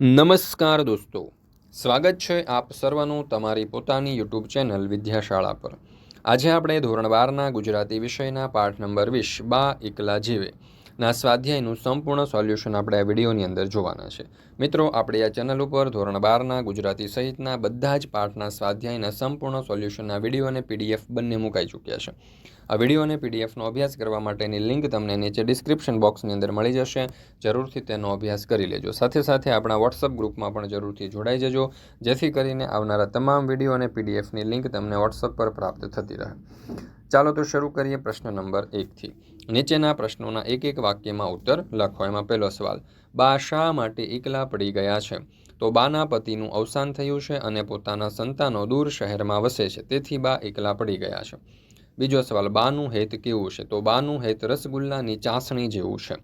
નમસ્કાર દોસ્તો. સ્વાગત છે આપ સર્વનું તમારી પોતાની યુટ્યુબ ચેનલ વિદ્યાશાળા પર. આજે આપણે ધોરણ બારના ગુજરાતી વિષયના પાઠ નંબર વીસ, બા એકલા જીવે. ના સ્વાધ્યાયનું સંપૂર્ણ સોલ્યુશન આપણે આ વિડીયોની અંદર જોવાના છે. મિત્રો, આપણે આ ચેનલ ઉપર ધોરણ બારના ગુજરાતી સહિતના બધા જ પાઠના સ્વાધ્યાયના સંપૂર્ણ સોલ્યુશનના વીડિયો અને પીડીએફ બંને મુકાઈ ચૂક્યા છે. આ વીડિયો અને પીડીએફનો અભ્યાસ કરવા માટેની લિંક તમને નીચે ડિસ્ક્રિપ્શન બોક્સની અંદર મળી જશે. જરૂરથી તેનો અભ્યાસ કરી લેજો. સાથે સાથે આપણા વોટ્સઅપ ગ્રુપમાં પણ જરૂરથી જોડાઈ જજો. જેથી કરીને આવનારા તમામ વીડિયો અને પીડીએફની લિંક તમને વોટ્સઅપ પર પ્રાપ્ત થતી રહે. ચાલો તો શરૂ કરીએ પ્રશ્ન નંબર એકથી નીચેના પ્રશ્નોના એક એક વાક્યમાં ઉત્તર લખો. એમાં પહેલો સવાલ, બા શા માટે એકલા પડી ગયા છે? તો બાના પતિનું અવસાન થયું છે અને પોતાના સંતાનો દૂર શહેરમાં વસે છે. તેથી બા એકલા પડી ગયા છે. બીજો સવાલ, બાનું હેત કેવું છે? તો બાનું હેત રસગુલ્લાની ચાસણી જેવું છે.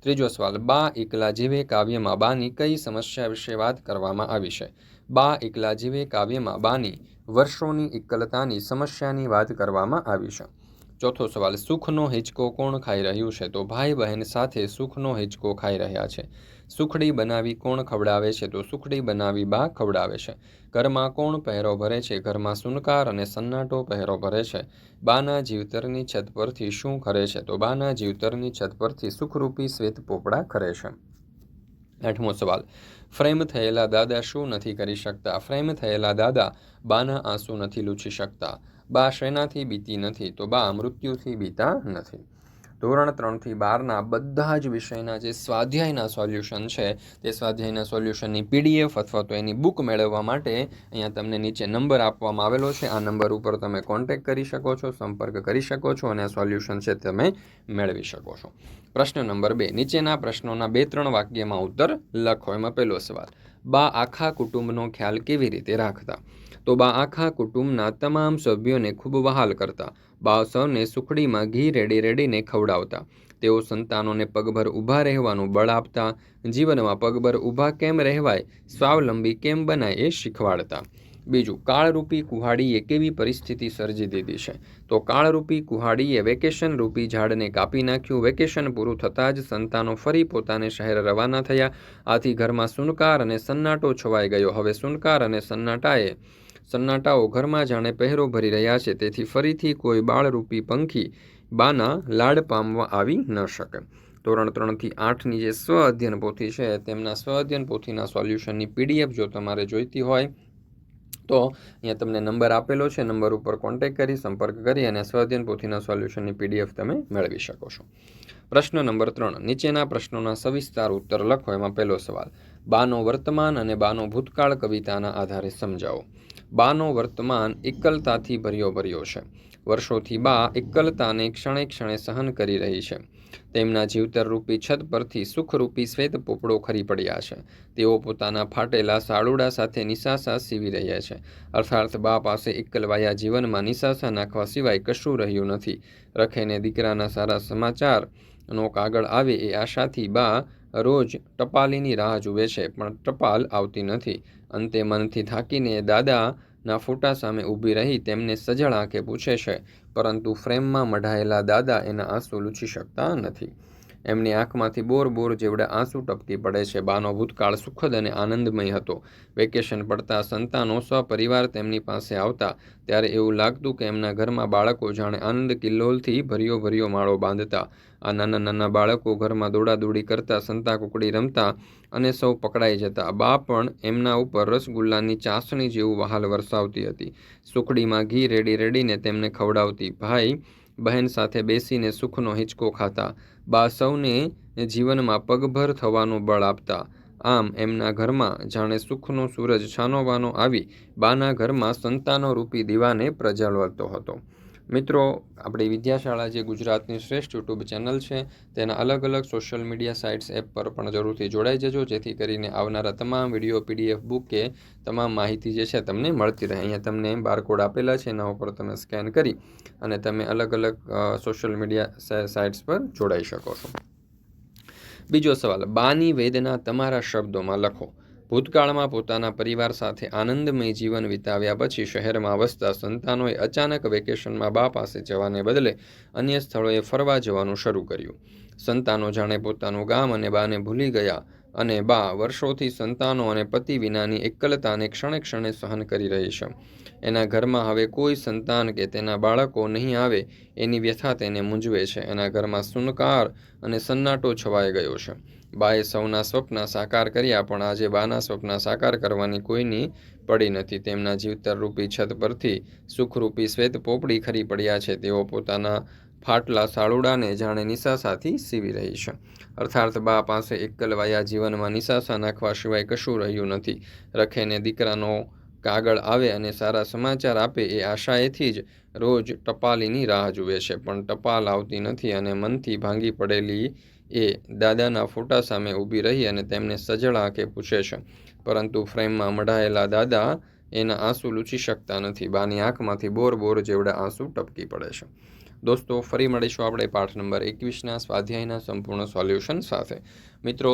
ત્રીજો સવાલ, બા એકલા જીવે કાવ્યમાં બાની કઈ સમસ્યા વિશે વાત કરવામાં આવી છે? બા એકલા જીવે કાવ્યમાં બાની વર્ષોની એકલતાની સમસ્યાની વાત કરવામાં આવી છે. ચોથો સવાલ, સુખનો હિંચકો કોણ ખાઈ રહ્યું છે? તો ભાઈ બહેન સાથે સુખનો હિંચકો ખાઈ રહ્યા છે. સુખડી બનાવી કોણ ખવડાવે છે? તો સુખડી બનાવી બા ખવડાવે છે. ઘરમાં કોણ પહેરો ભરે છે? ઘરમાં સુનકાર અને સન્નાટો પહેરો ભરે છે. બાના જીવતરની છત પરથી શું ખરે છે? તો બાના જીવતરની છત પરથી સુખરૂપી શ્વેત પોપડા ખરે છે. આઠમો સવાલ, ફ્રેમ થયેલા દાદા શું નથી કરી શકતા? ફ્રેમ થયેલા દાદા બાના આંસુ નથી લૂછી શકતા? બા શેનાથી બીતી નથી? તો બા મૃત્યુથી બીતા નથી. ધોરણ ત્રણથી બારના બધા જ વિષયના જે સ્વાધ્યાયના સોલ્યુશન છે, તે સ્વાધ્યાયના સોલ્યુશનની પીડીએફ અથવા તો એની બુક મેળવવા માટે અહીંયા તમને નીચે નંબર આપવામાં આવેલો છે. આ નંબર ઉપર તમે કોન્ટેક કરી શકો છો, સંપર્ક કરી શકો છો અને આ સોલ્યુશન છે તમે મેળવી શકો છો. પ્રશ્ન નંબર બે. નીચેના પ્રશ્નોના બે ત્રણ વાક્યમાં ઉત્તર લખો. એમાં પહેલો સવાલ. બા આખા કુટુંબનો ખ્યાલ કેવી રીતે રાખતા? તો બા આખા કુટુંબના તમામ સભ્યોને ખૂબ વહાલ કરતા. બા સૌને સુખડીમાં ઘી રેડી રેડીને ખવડાવતા. તેઓ સંતાનોને પગભર ઊભા રહેવાનું બળ આપતા. જીવનમાં પગભર ઊભા કેમ રહેવાય? સ્વાવલંબી કેમ બનાય એ શીખવાડતા. બીજું, કાળરૂપી કુહાડીએ કેવી પરિસ્થિતિ સર્જી દીધી છે? તો કાળરૂપી કુહાડીએ વેકેશન રૂપી ઝાડને કાપી નાખ્યું. વેકેશન પૂરું થતાં જ સંતાનો ફરી પોતાને શહેર રવાના થયા. આથી ઘરમાં સુનકાર અને સન્નાટો છવાઈ ગયો. હવે સુનકાર અને સન્નાટાએ, સન્નાટાઓ ઘરમાં જાણે પહેરો ભરી રહ્યા છે. તેથી ફરીથી કોઈ બાળરૂપી પંખી બાના લાડ પામવા આવી ન શકે. ધોરણ ત્રણથી આઠની જે સ્વ અધ્યયન પોથી છે, તેમના સ્વ અધ્યયન પોથીના સોલ્યુશનની પીડીએફ જો તમારે જોઈતી હોય તો અહીંયા તમને નંબર આપેલો છે, નંબર ઉપર કોન્ટેક કરી, સંપર્ક કરી અને સ્વાધ્યન પોથીના સોલ્યુશનની પીડીએફ તમે મેળવી શકો છો. પ્રશ્ન નંબર ત્રણ, નીચેના પ્રશ્નોના સવિસ્તાર ઉત્તર લખો, એમાં પહેલો સવાલ, બાનો વર્તમાન અને બાનો ભૂતકાળ કવિતાના આધારે સમજાવો. બાનો વર્તમાન એકલતાથી ભર્યો ભર્યો છે. વર્ષોથી બા એકલતાને ક્ષણે ક્ષણે સહન કરી રહી છે. તેમના જીવતરરૂપી છત પરથી સુખરૂપી શ્વેત પોપડો ખરી પડ્યા છે. તેઓ પોતાના ફાટેલા સાળુડા સાથે નિશાસા સીવી રહ્યા છે. અર્થાર્થ બા પાસે એકલવાયા જીવનમાં નિશાસા નાખવા સિવાય કશું રહ્યું નથી. રખેને દીકરાના સારા સમાચાર નો કાગળ આવે એ આશાથી બા રોજ ટપાલીની રાહ જુએ છે, પણ ટપાલ આવતી નથી. અંતે મનથી થાકીને દાદાના ફોટા સામે ઊભી રહી તેમને સજળ આંખે પૂછે છે, પરંતુ ફ્રેમમાં મઢાયેલા દાદા એના આંસુ લૂછી શકતા નથી. એમની આંખમાંથી બોર બોર જેવડા આંસુ ટપકી પડે છે. બાનો ભૂતકાળ સુખદ અને આનંદમય હતો. વેકેશન પડતા સંતાનો સપરિવાર તેમની પાસે આવતા. ત્યારે એવું લાગતું કે એમના ઘરમાં બાળકો જાણે આનંદ કિલ્લોલથી ભર્યો ભર્યો માળો બાંધતા. આ નાના નાના બાળકો ઘરમાં દોડાદોડી કરતા, સંતા કુકડી રમતા અને સૌ પકડાઈ જતા. બા પણ એમના ઉપર રસગુલ્લાની ચાસણી જેવું વહાલ વરસાવતી હતી. સુખડીમાં ઘી રેડી રેડીને તેમને ખવડાવતી. ભાઈ બહેન સાથે બેસીને સુખનો હિંચકો ખાતા. બા સૌને જીવનમાં પગભર થવાનું બળ આપતા. આમ એમના ઘરમાં જાણે સુખનો સૂરજ છાનોવાનો આવી બાના ઘરમાં સંતાનો રૂપી દીવાને પ્રજળવતો હતો. મિત્રો, આપણી વિદ્યાશાળા જે ગુજરાતની શ્રેષ્ઠ યુટ્યુબ ચેનલ છે, તેના અલગ અલગ સોશિયલ મીડિયા સાઇટ્સ એપ પર પણ જરૂરથી જોડાઈ જજો, જેથી કરીને આવનારા તમામ વીડિયો, પીડીએફ, બુક કે તમામ માહિતી જે છે તમને મળતી રહે. અહીંયા તમને બારકોડ આપેલા છે, એના ઉપર તમે સ્કેન કરી અને તમે અલગ અલગ સોશિયલ મીડિયા સાઇટ્સ પર જોડાઈ શકો છો. બીજો સવાલ, બાની વેદના તમારા શબ્દોમાં લખો. ભૂતકાળમાં પોતાના પરિવાર સાથે આનંદમય જીવન વિતાવ્યા પછી શહેરમાં વસતા સંતાનોએ અચાનક વેકેશનમાં બા પાસે જવાને બદલે અન્ય સ્થળોએ ફરવા જવાનું શરૂ કર્યું. સંતાનો જાણે પોતાનું ગામ અને બાને ભૂલી ગયા. અને બા વર્ષોથી સંતાનો અને પતિ વિનાની એકલતાને ક્ષણે ક્ષણે સહન કરી રહી છે. એના ઘરમાં હવે કોઈ સંતાન કે તેના બાળકો નહીં આવે એની વ્યથા તેને મૂંઝવે છે. એના ઘરમાં સુનકાર અને સન્નાટો છવાઈ ગયો છે. બાએ સૌના સ્વપ્ન સાકાર કર્યા, પણ આજે બાના સ્વપ્ન સાકાર કરવાની કોઈની પડી નથી. તેમના જીવતર રૂપી છત પરથી સુખરૂપી શ્વેત પોપડી ખરી પડ્યા છે. તેઓ પોતાના ફાટલા સાળુડાને જાણે નિશાસાથી સીવી રહી છે. અર્થાત બા પાસે એકલવાયા જીવનમાં નિશાસા નાખવા સિવાય કશું રહ્યું નથી. રખેને દીકરાનો કાગળ આવે અને સારા સમાચાર આપે એ આશાએથી જ રોજ ટપાલીની રાહ જુએ છે. પણ ટપાલ આવતી નથી અને મનથી ભાંગી પડેલી એ દાદાના ફોટા સામે ઊભી રહી અને તેમને સજળ આંખે પૂછે છે. પરંતુ ફ્રેમમાં મઢાયેલા દાદા એના આંસુ લૂછી શકતા નથી. બાની આંખમાંથી બોર બોર જેવડા આંસુ ટપકી પડે છે. દોસ્તો, ફરી મળીશું આપણે પાઠ નંબર એકવીસના સ્વાધ્યાયના સંપૂર્ણ સોલ્યુશન સાથે. મિત્રો,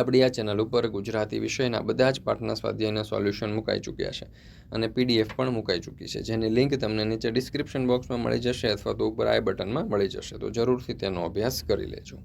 આપણી આ ચેનલ ઉપર ગુજરાતી વિષયના બધા જ પાઠના સ્વાધ્યાયના સોલ્યુશન મુકાઈ ચૂક્યા છે અને પીડીએફ પણ મુકાઈ ચૂકી છે. જેની લિંક તમને નીચે ડિસ્ક્રિપ્શન બોક્સમાં મળી જશે અથવા તો ઉપર આઈ બટનમાં મળી જશે. તો જરૂરથી તેનો અભ્યાસ કરી લેજો.